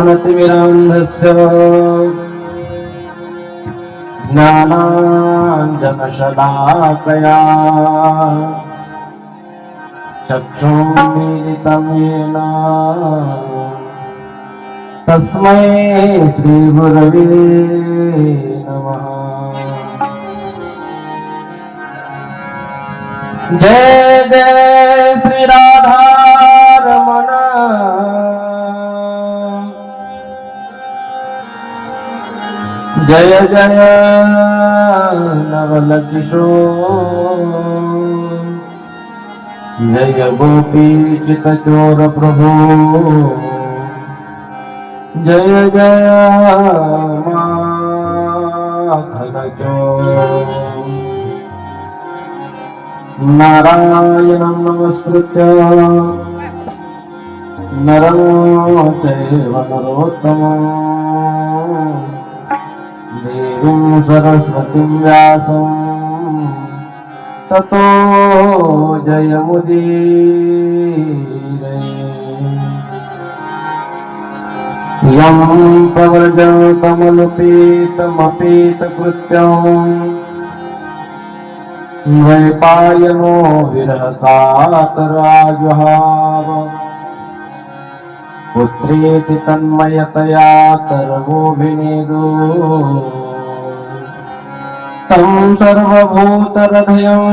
अज्ञानतिमिरान्धस्य ज्ञानाञ्जनशलाकया चक्षुमीलितं येन तस्मै श्रीगुरवे नमः जय जय श्री राधा रमण। जय जय नवल जय गोपी चित चोर प्रभु। जय जय माधन चोर नारायणं नमस्कृत्य नरं चैव नरोत्तमम् देवीं सरस्वतीं व्यासं ततो जयमुदीरये यं प्रव्रजतमनुपेतमपेतकृत्यम् द्वैपायनो विरहकातराजुहाव पुत्रेति तन्मयतया तरवोऽभिनेदो तं सर्वभूतहृदयं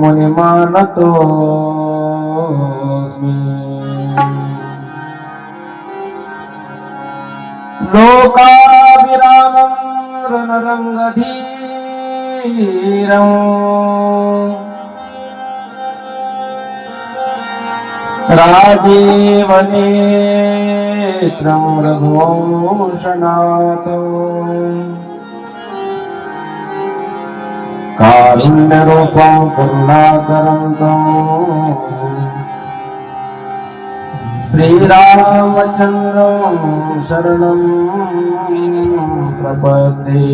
मुनिमानतोऽस्मि। लोकाभिरामं रणरङ्गधी રાજીવને શ્રવણભૂષણાત કારુણ્યરૂપમ પૂર્ણાકરંતમ શ્રીરામચંદ્રમ શરણમ પ્રપદે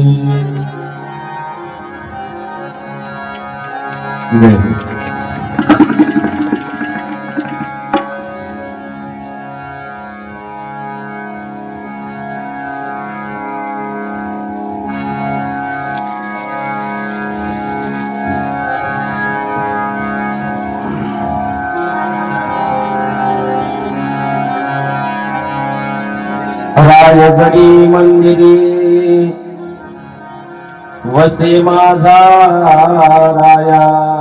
जय हिंद. मंदिरी वसे माझा राया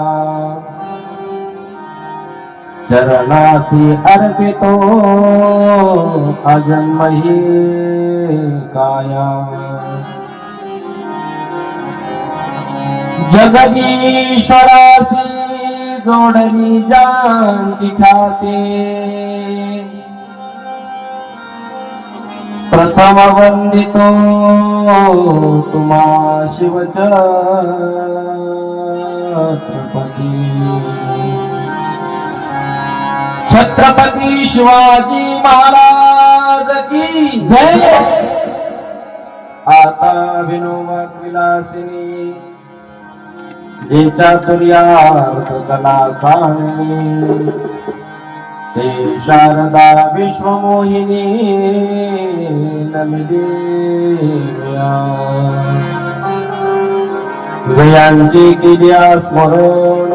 चरणासी अर्पितो अजन्मही काया। जगदीश्वरासी जोडली जानची खाते प्रथम वंदितो तुम्हा शिवच छत्रपती शिवाजी महाराज की जय! आता विनोबा विलासिनी जेच्या तुर्यार्थ कला काळणी ते शारदा विश्वमोहिनी नमिदेव्या. जयांची केल्या स्मरण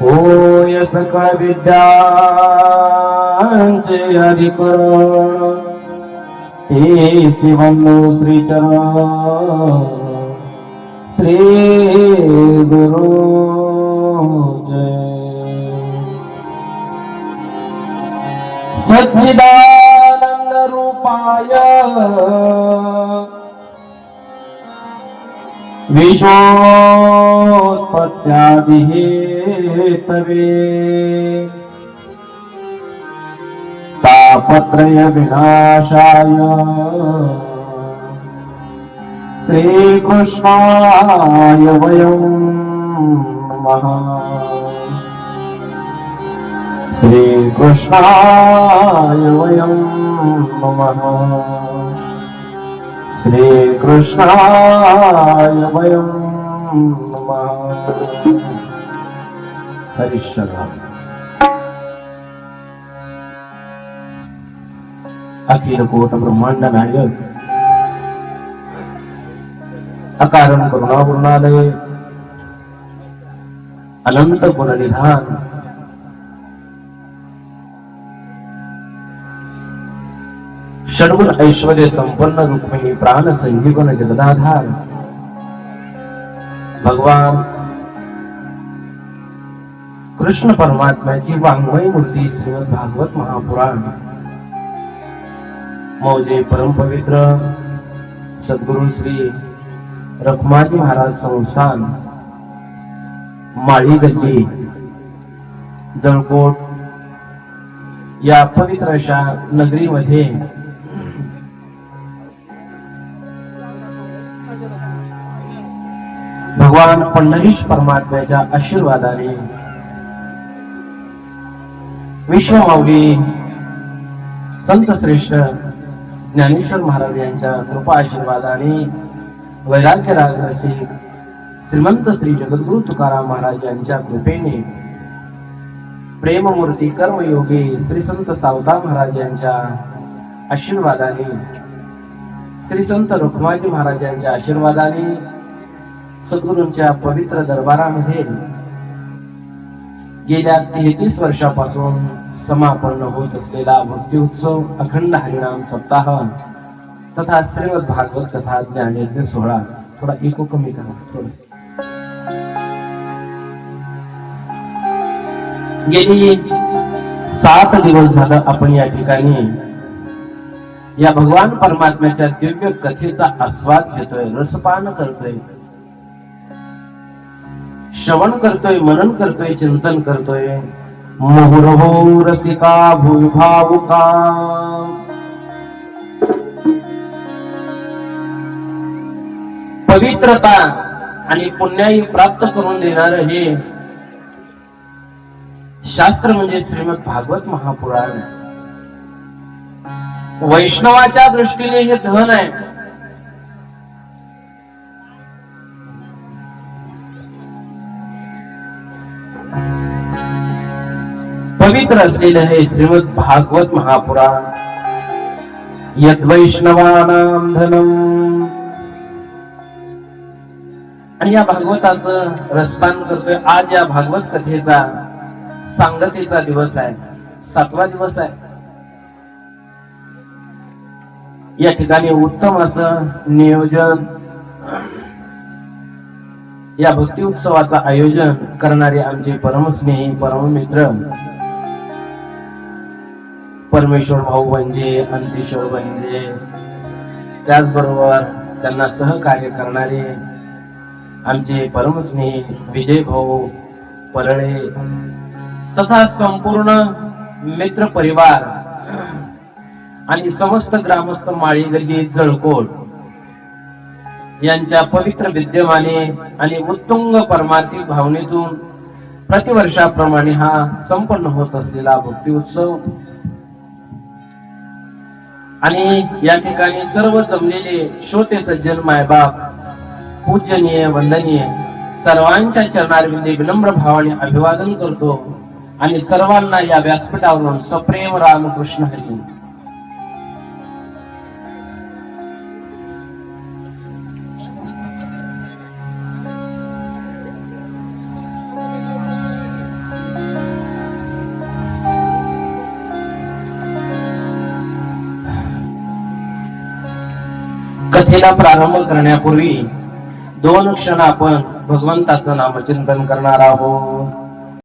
होय يسقى విద్యాంచయ వికరణు శ్రీచర శ్రీ గురు సచ్చిదానంద రూపాయ విశ్వ सच्चिदानंद रूपाय विश्वोत्पत्त्यादिहेतवे तापत्रय विनाशाय श्रीकृष्णाय वयं नमः। श्रीकृष्णाय वयं नमः। श्रीकृष्णाय वयं नमः हरिश्चंद्र अखिल कोट ब्रह्मांड नायक अकारण करुणापूर्णालय अनंत गुणनिधान षडगुण ऐश्वर्य संपन्न रुक्मिणी प्राण संजीवन जगदाधार भगवान. कृष्ण परमात्म्याची वाङ्मय मूर्ती श्रीमद भागवत महापुराण. मौजे परमपवित्र सद्गुरु श्री रखुमाजी महाराज संस्थान माळी गल्ली जळकोट. या पवित्र अशा नगरीमध्ये भगवान पंढरीश परमात्म्याच्या आशीर्वादाने. विश्वमाऊली संत श्रेष्ठ ज्ञानेश्वर महाराज यांच्या कृपा आशीर्वादाने वैराग्य राजसी श्रीमंत श्री जगद्गुरु तुकाराम महाराज यांच्या कृपेने प्रेममूर्ती कर्मयोगी श्री संत सावता महाराज यांच्या आशीर्वादाने श्री संत रुक्माजी महाराज यांच्या आशीर्वादाने सद्गुरूंच्या पवित्र दरबारामध्ये गेल्या तेहतीस वर्षापासून समापन्न होत असलेला भक्ती उत्सव अखंड हरिनाम सप्ताह तथा श्रीमद भागवत कथा ज्ञानयज्ञ सोहळा. थोडा इको कमी करा थोडं. गेली सात दिवस झालं आपण या ठिकाणी. या भगवान परमात्म्याच्या दिव्य कथेचा आस्वाद घेतोय रसपान करतोय. श्रवण करतोय मनन करतोय चिंतन करतोय. मोहरहो रसिका भूभावुका पवित्रता आणि पुण्याई प्राप्त करून देणार हे शास्त्र म्हणजे श्रीमद भागवत महापुराण. वैष्णवाच्या दृष्टीने हे धन आहे. पवित्र असलेलं हे श्रीमद भागवत महापुराण. यद वैष्णवानाम धनम. आणि या भागवताचं रसपान करतोय. आज या भागवत कथेचा सांगतेचा दिवस आहे. सातवा दिवस आहे. या ठिकाणी उत्तम असं नियोजन या भक्ती उत्सवाचं आयोजन करणारे आमचे परमस्नेही परममित्र परमेश्वर भाऊ म्हणजे अंतेश्वर म्हणजे त्याचबरोबर त्यांना सहकार्य करणारे आमचे परमस्नेही विजय भाऊ परळे तथा संपूर्ण मित्र परिवार आणि समस्त ग्रामस्थ माळी गल्ली जळकोट यांच्या पवित्र विद्यमाने आणि उत्तुंग परमार्थिक भावनेतून प्रतिवर्षाप्रमाणे हा संपन्न होत असलेला भक्ती उत्सव आणि या ठिकाणी सर्व जमलेले श्रोते सज्जन मायबाप पूजनीय वंदनीय सर्वांच्या चरणारविंदे विनम्र भावाने अभिवादन करतो आणि सर्वांना या व्यासपीठावरून सप्रेम रामकृष्ण हरी. कथेला प्रारंभ करण्यापूर्वी दोन क्षण आपण भगवंताचं नामचिंतन करणार आहोत.